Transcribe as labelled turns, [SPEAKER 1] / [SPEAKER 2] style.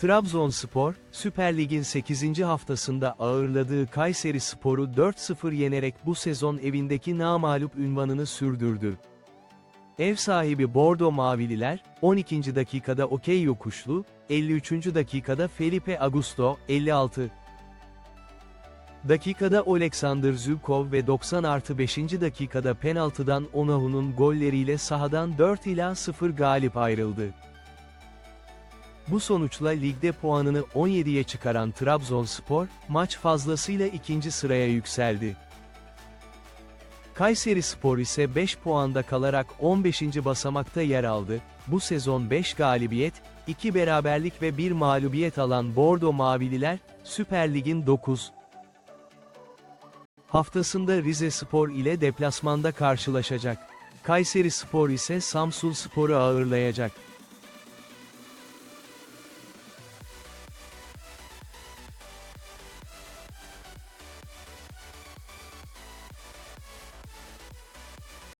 [SPEAKER 1] Trabzonspor, Süper Lig'in 8. haftasında ağırladığı Kayseri Spor'u 4-0 yenerek bu sezon evindeki namağlup ünvanını sürdürdü. Ev sahibi Bordo Mavililer, 12. dakikada Okey Yokuşlu, 53. dakikada Felipe Augusto, 56. Dakikada Oleksandr Zhukov ve 90 artı 5. dakikada penaltıdan Onahu'nun golleriyle sahadan 4 ila 0 galip ayrıldı. Bu sonuçla ligde puanını 17'ye çıkaran Trabzonspor, maç fazlasıyla ikinci sıraya yükseldi. Kayseri Spor ise 5 puanda kalarak 15. basamakta yer aldı. Bu sezon 5 galibiyet, 2 beraberlik ve 1 mağlubiyet alan Bordo Mavililer, Süper Lig'in 9. Haftasında Rize Spor ile deplasmanda karşılaşacak. Kayseri Spor ise Samsun Spor'u ağırlayacak.